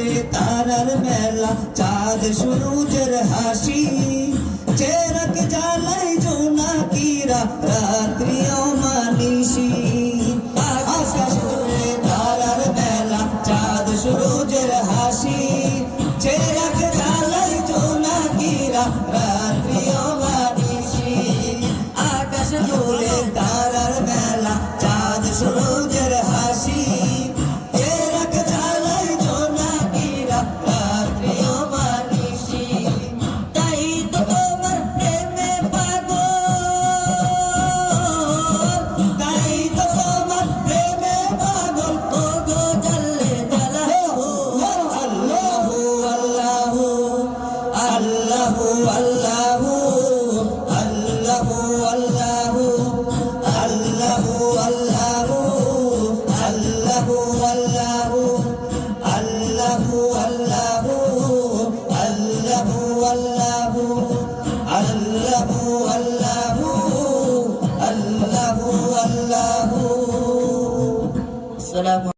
জুড়ে তারার মেলা, চাঁদ সূরজের হাসি। চেরক জ্বালাই জোনাকিরা রাত্রি অমানিসি আকাশ জুড়ে তারার মেলা, চাঁদ সূরজের হাসি। চেরক জ্বালাই জোনাকিরা রাত্রি অমানিসি আকাশ জুড়ে السلام